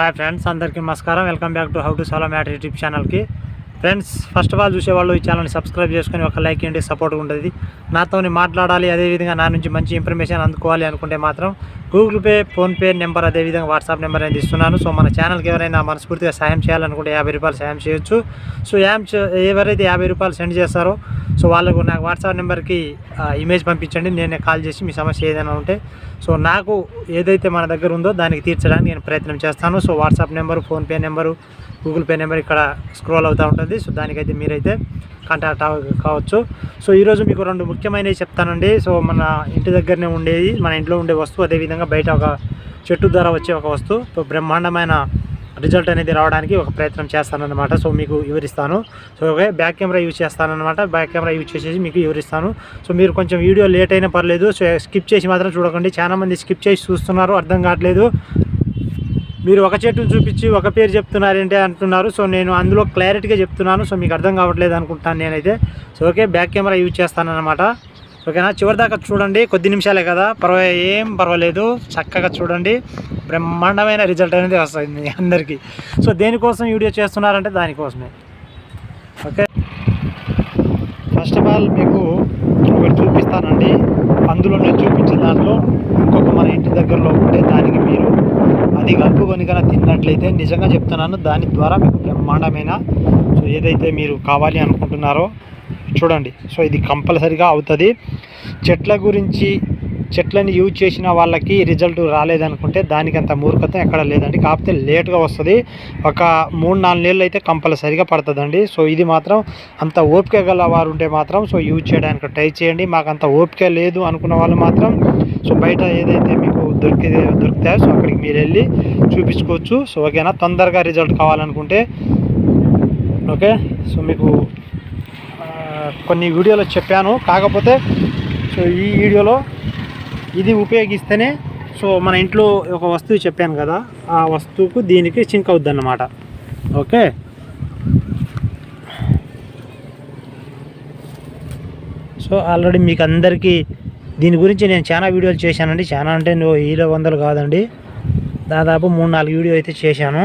Hi friends అందరికీ నమస్కారం. Welcome back to how to solo matter YouTube ఛానల్కి friends first of all చూసేవాళ్ళు ఈ ఛానల్ని సబ్స్క్రైబ్ చేసుకొని ఒక లైక్ ఇవ్వండి సపోర్ట్ ఉంటుంది. నాతో మాట్లాడాలి అదేవిధంగా నా నుంచి మంచి ఇన్ఫర్మేషన్ అందుకోవాలి అనుకుంటే మాత్రం గూగుల్ పే ఫోన్పే నెంబర్ అదేవిధంగా వాట్సాప్ నెంబర్ అనేది ఇస్తున్నాను. సో మన ఛానల్కి ఎవరైనా మనస్ఫూర్తిగా సాయం చేయాలనుకుంటే యాభై రూపాయలు సాయం చేయొచ్చు. సో యామ్ చే- ఎవరైతే యాభై రూపాయలు సెండ్ చేస్తారో సో వాళ్ళకు నాకు వాట్సాప్ నెంబర్కి ఇమేజ్ పంపించండి. నేనే కాల్ చేసి మీ సమస్య ఏదైనా ఉంటే సో నాకు ఏదైతే మన దగ్గర ఉందో దానికి తీర్చడానికి నేను ప్రయత్నం చేస్తాను. So WhatsApp number PhonePe number Google Pay number ఇక్కడ స్క్రోల్ అవుతూ ఉంటుంది. సో దానికైతే మీరైతే కాంటాక్ట్ కావచ్చు. సో ఈరోజు మీకు రెండు ముఖ్యమైనవి చెప్తానండి. సో మన ఇంటి దగ్గరనే ఉండేది మన ఇంట్లో ఉండే వస్తువు అదేవిధంగా బయట ఒక చెట్టు ద్వారా వచ్చే ఒక వస్తువు. సో బ్రహ్మాండమైన రిజల్ట్ అనేది రావడానికి ఒక ప్రయత్నం చేస్తానన్నమాట. సో మీకు వివరిస్తాను. So okay back camera use చేస్తానన్నమాట. Back camera use చేసేసి మీకు వివరిస్తాను. సో మీరు కొంచెం వీడియో లేట్ అయినా పర్లేదు. సో స్కిప్ చేసి మాత్రం చూడకండి. చాలా మంది స్కిప్ చేసి చూస్తున్నారు. అర్థం కావట్లేదు. మీరు ఒక చెట్టును చూపించి ఒక పేరు చెప్తున్నారంటే అంటున్నారు. సో నేను అందులో క్లారిటీగా చెప్తున్నాను. సో మీకు అర్థం కావట్లేదు అనుకుంటాను నేనైతే. So okay back camera use చేస్తానన్నమాట. ఓకేనా? చివరిదాకా చూడండి. కొద్ది నిమిషాలే కదా. పర్వాలే ఏం పర్వాలేదు. చక్కగా చూడండి. బ్రహ్మాండమైన రిజల్ట్ అనేది వస్తుంది అందరికీ. సో దేనికోసం వీడియో చేస్తున్నారంటే దానికోసమే. ఓకే? ఫస్ట్ ఆఫ్ ఆల్ మీకు ఒకటి చూపిస్తానండి. అందులో నేను చూపించిన దాంట్లో ఇంకొక మన ఇంటి దగ్గరలో ఉంటే దానికి మీరు అది కలుపుకొని కనుక తిన్నట్లయితే నిజంగా చెప్తున్నాను దాని ద్వారా మీకు బ్రహ్మాండమైన సో ఏదైతే మీరు కావాలి అనుకుంటున్నారో చూడండి. సో ఇది కంపల్సరిగా అవుతుంది. చెట్ల గురించి చెట్లని యూజ్ చేసిన వాళ్ళకి రిజల్ట్ రాలేదనుకుంటే దానికి అంత మూర్ఖత్వం ఎక్కడ లేదండి. కాకపోతే లేట్గా వస్తుంది. ఒక మూడు నాలుగు నెలలు అయితే కంపల్సరిగా పడుతుందండి. సో ఇది మాత్రం అంత ఓపిక గల వారు ఉంటే మాత్రం సో యూజ్ చేయడానికి ట్రై చేయండి. మాకు అంత ఓపిక లేదు అనుకున్న వాళ్ళు మాత్రం సో బయట ఏదైతే మీకు దొరికితే దొరుకుతాయో సో అక్కడికి మీరు వెళ్ళి చూపించుకోవచ్చు. సో ఓకేనా? తొందరగా రిజల్ట్ కావాలనుకుంటే. ఓకే? సో మీకు కొన్ని వీడియోలో చెప్పాను. కాకపోతే సో ఈ వీడియోలో ఇది ఉపయోగిస్తేనే సో మన ఇంట్లో ఒక వస్తువు చెప్పాను కదా ఆ వస్తువుకు దీనికి సింక్ అవుద్ది అన్నమాట ఓకే? సో ఆల్రెడీ మీకు అందరికీ దీని గురించి నేను చాలా వీడియోలు చేశానండి. చాలా అంటే నువ్వు ఈలో వందలు కాదండి. దాదాపు మూడు నాలుగు వీడియో అయితే చేశాను.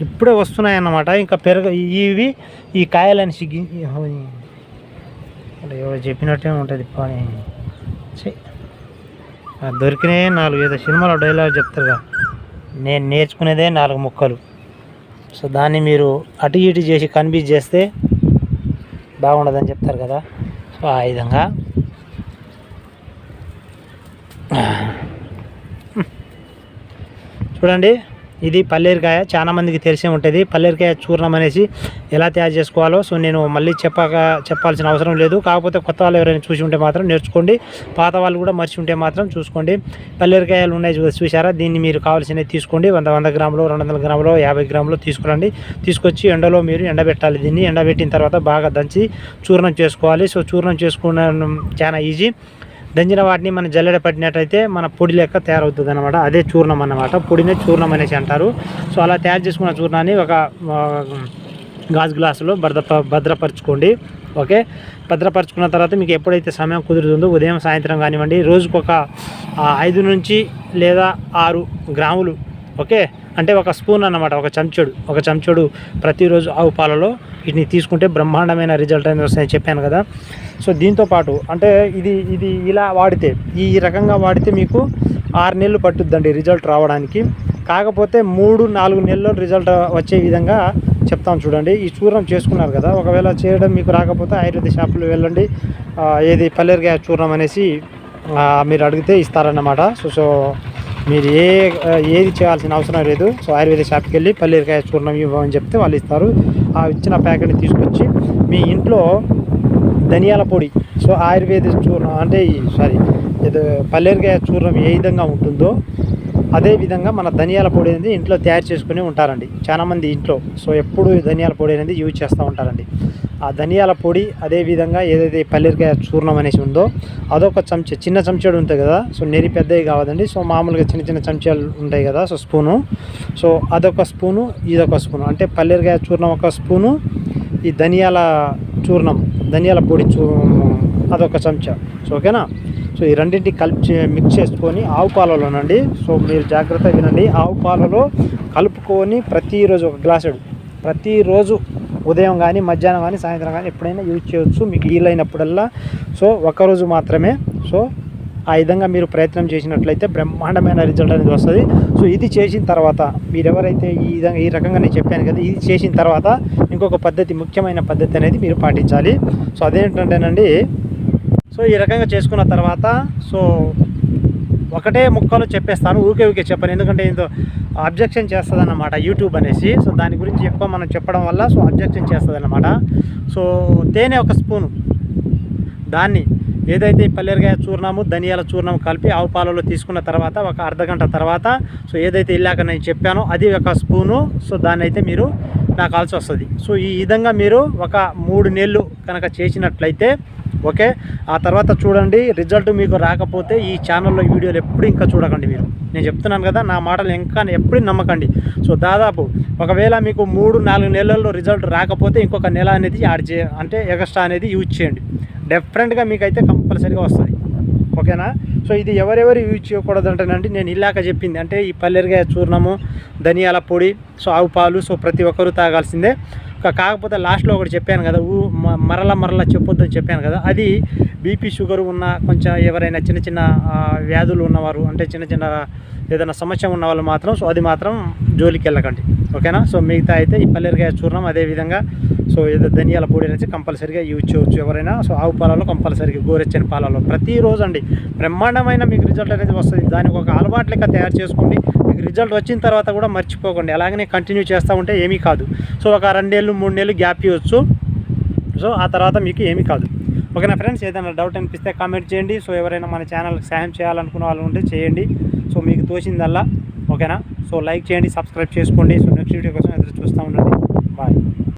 ఇప్పుడే వస్తున్నాయి అన్నమాట ఇంకా పెరగ ఇవి ఈ కాయలని సిగ్గి అంటే ఎవరు చెప్పినట్టే ఉంటుంది పని. ఛీ. దొరికినే నాలుగు. ఏదో సినిమాలో డైలాగ్ చెప్తారుగా. నేను నేర్చుకునేదే నాలుగు ముక్కలు. సో దాన్ని మీరు అటు ఇటు చేసి కన్ఫ్యూజ్ చేస్తే బాగుండదని చెప్తారు కదా. సో ఆ విధంగా. చూడండి. ఇది పల్లేరుకాయ. చాలామందికి తెలిసే ఉంటుంది. పల్లేరుకాయ చూర్ణం అనేసి ఎలా తయారు చేసుకోవాలో సో నేను మళ్ళీ చెప్పక చెప్పాల్సిన అవసరం లేదు. కాకపోతే కొత్త వాళ్ళు ఎవరైనా చూసి ఉంటే మాత్రం నేర్చుకోండి. పాత వాళ్ళు కూడా మర్చి ఉంటే మాత్రం చూసుకోండి. పల్లేరుకాయలు ఉన్నాయి చూసారా దీన్ని మీరు కావాల్సినవి తీసుకోండి. వంద వంద గ్రాములు రెండు వందల గ్రాములు యాభై గ్రాములు తీసుకురండి. తీసుకొచ్చి ఎండలో మీరు ఎండబెట్టాలి దీన్ని. ఎండబెట్టిన తర్వాత బాగా దంచి చూర్ణం చేసుకోవాలి. సో చూర్ణం చేసుకున్న చాలా ఈజీ. దంచిన వాటిని మనం జల్లెడ పట్టినట్టయితే మన పొడి లెక్క తయారవుతుంది అనమాట అదే చూర్ణం అన్నమాట. పొడినే చూర్ణం అనేసి అంటారు. సో అలా తయారు చేసుకున్న చూర్ణాన్ని ఒక గాజు గ్లాసులో భద్ర భద్రపరచుకోండి. ఓకే? భద్రపరచుకున్న తర్వాత మీకు ఎప్పుడైతే సమయం కుదురుతుందో ఉదయం సాయంత్రం కానివ్వండి రోజుకు ఒక ఐదు నుంచి లేదా ఆరు గ్రాములు. ఓకే? అంటే ఒక స్పూన్ అన్నమాట ఒక చెంచుడు. ఒక చెంచుడు ప్రతిరోజు ఆవు పాలలో వీటిని తీసుకుంటే బ్రహ్మాండమైన రిజల్ట్ అనేది వస్తాయని చెప్పాను కదా. సో దీంతో పాటు అంటే ఇది ఇది ఇలా వాడితే ఈ రకంగా వాడితే మీకు ఆరు నెలలు పట్టుద్దండి రిజల్ట్ రావడానికి. కాకపోతే మూడు నాలుగు నెలల్లో రిజల్ట్ వచ్చే విధంగా చెప్తాం చూడండి. ఈ చూర్ణం చేసుకున్నారు కదా ఒకవేళ చేయడం మీకు రాకపోతే ఆయుర్వేద షాపులో వెళ్ళండి. ఏది పల్లెరుగా చూర్ణం అనేసి మీరు అడిగితే ఇస్తారన్నమాట. సో సో మీరు ఏ ఏది చేయాల్సిన అవసరం లేదు. సో ఆయుర్వేద షాప్కి వెళ్ళి పల్లీరకాయ చూర్ణం ఇవ్వమని చెప్తే వాళ్ళు ఇస్తారు. ఆ ఇచ్చిన ప్యాకెట్ని తీసుకొచ్చి మీ ఇంట్లో ధనియాల పొడి సో ఆయుర్వేద చూర్ణం అంటే సారీ ఏదో పల్లీరకాయ చూర్ణం ఏ విధంగా ఉంటుందో అదే విధంగా మన ధనియాల పొడి అనేది ఇంట్లో తయారు చేసుకుని ఉంటారండి. చాలామంది ఇంట్లో సో ఎప్పుడు ధనియాల పొడి అనేది యూజ్ చేస్తూ ఉంటారండి. ఆ ధనియాల పొడి అదే విధంగా ఏదైతే పల్లీరికాయ చూర్ణం అనేసి ఉందో అదొక చెంచా చిన్న చెంచాడు ఉంటుంది కదా సో నెరి పెద్దవి కావదండి. సో మామూలుగా చిన్న చిన్న చెంచాలు ఉంటాయి కదా సో స్పూను. సో అదొక స్పూను ఇదొక స్పూను. అంటే పల్లీరికాయ చూర్ణం ఒక స్పూను ఈ ధనియాల చూర్ణం ధనియాల పొడి చూ అదొక చెంచా. సో ఓకేనా? సో ఈ రెండింటి కలిపి చే- మిక్స్ చేసుకొని ఆవు పాలలోనండి సో మీరు జాగ్రత్తగా వినండి. ఆవు పాలలో కలుపుకొని ప్రతిరోజు ఒక గ్లాసుడు. ప్రతిరోజు ఉదయం కానీ మధ్యాహ్నం కానీ సాయంత్రం కానీ ఎప్పుడైనా యూజ్ చేయవచ్చు మీకు వీలైనప్పుడల్లా. సో ఒకరోజు మాత్రమే. సో ఆ విధంగా మీరు ప్రయత్నం చేసినట్లయితే బ్రహ్మాండమైన రిజల్ట్ అనేది వస్తుంది. సో ఇది చేసిన తర్వాత మీరు ఎవరైతే ఈ విధంగా ఈ రకంగా నేను చెప్పాను కదా ఇది చేసిన తర్వాత ఇంకొక పద్ధతి ముఖ్యమైన పద్ధతి అనేది మీరు పాటించాలి. సో అదేంటంటేనండి సో ఈ రకంగా చేసుకున్న తర్వాత సో ఒకటే ముక్కలు చెప్పేస్తాను ఊకే ఊకే చెప్పను. ఎందుకంటే ఇంతో అబ్జెక్షన్ చేస్తుంది అన్నమాట యూట్యూబ్ అనేసి. సో దాని గురించి ఎక్కువ మనం చెప్పడం వల్ల సో అబ్జెక్షన్ చేస్తుంది అన్నమాట సో తేనె ఒక స్పూను. దాన్ని ఏదైతే ఈ చూర్ణము ధనియాల చూర్ణం కలిపి ఆవు పాలలో తీసుకున్న తర్వాత ఒక అర్ధ గంట తర్వాత సో ఏదైతే ఇల్లాక నేను చెప్పానో అది ఒక స్పూను. సో దాన్ని అయితే మీరు నాకు కావాల్సి వస్తుంది. సో ఈ విధంగా మీరు ఒక మూడు నెలలు కనుక చేసినట్లయితే ఓకే? ఆ తర్వాత చూడండి రిజల్ట్ మీకు రాకపోతే ఈ ఛానల్లో వీడియోలు ఎప్పుడు ఇంకా చూడకండి మీరు. నేను చెప్తున్నాను కదా నా మాటలు ఇంకా ఎప్పుడు నమ్మకండి. సో దాదాపు ఒకవేళ మీకు మూడు నాలుగు నెలల్లో రిజల్ట్ రాకపోతే ఇంకొక నెల అనేది యాడ్ చే అంటే ఎక్స్ట్రా అనేది యూజ్ చేయండి. డెఫినెట్గా మీకైతే కంపల్సరీగా వస్తుంది ఓకేనా? సో ఇది ఎవరెవరు యూజ్ చేయకూడదు అంటేనండి నేను ఇల్లాక చెప్పింది. అంటే ఈ పల్లెరిగాయ చూర్ణము ధనియాల పొడి సో ఆవు పాలు సో ప్రతి ఒక్కరూ తాగాల్సిందే. కాకపోతే లాస్ట్లో ఒకటి చెప్పాను కదా ఊ మ- మరల మరల చెప్పొద్దని చెప్పాను కదా అది బీపీ షుగర్ ఉన్న కొంచెం ఎవరైనా చిన్న చిన్న వ్యాధులు ఉన్నవారు అంటే చిన్న చిన్న ఏదైనా సమస్య ఉన్న వాళ్ళు మాత్రం సో అది మాత్రం జోలికి వెళ్ళకండి ఓకేనా? సో మిగతా అయితే ఈ పల్లెరికాయ చూర్ణం అదేవిధంగా సో ఏదో ధనియాల పొడి అనేది కంపల్సరీగా యూజ్ చేయవచ్చు ఎవరైనా సో ఆవు పాలలో కంపల్సరీగా గోరెచ్చని పాలలో ప్రతిరోజు అండి బ్రహ్మాండమైన మీకు రిజల్ట్ అనేది వస్తుంది దానికి ఒక అలవాటు లెక్క తయారు చేసుకోండి మీకు రిజల్ట్ వచ్చిన తర్వాత కూడా మర్చిపోకండి. అలాగనే కంటిన్యూ చేస్తూ ఉంటే ఏమీ కాదు. సో ఒక రెండేళ్ళు మూడు నెలలు గ్యాప్ ఇవ్వచ్చు. సో ఆ తర్వాత మీకు ఏమీ కాదు. ఓకేనా ఫ్రెండ్స్? ఏదైనా డౌట్ అనిపిస్తే కామెంట్ చేయండి. సో ఎవరైనా మన ఛానల్కి సాయం చేయాలనుకున్న వాళ్ళు ఉంటే చేయండి. సో మీకు తోచిందల్లా. ఓకేనా? సో లైక్ చేయండి సబ్స్క్రైబ్ చేసుకోండి. సో నెక్స్ట్ వీడియో కోసం ఎదురు చూస్తూ ఉండండి. బాయ్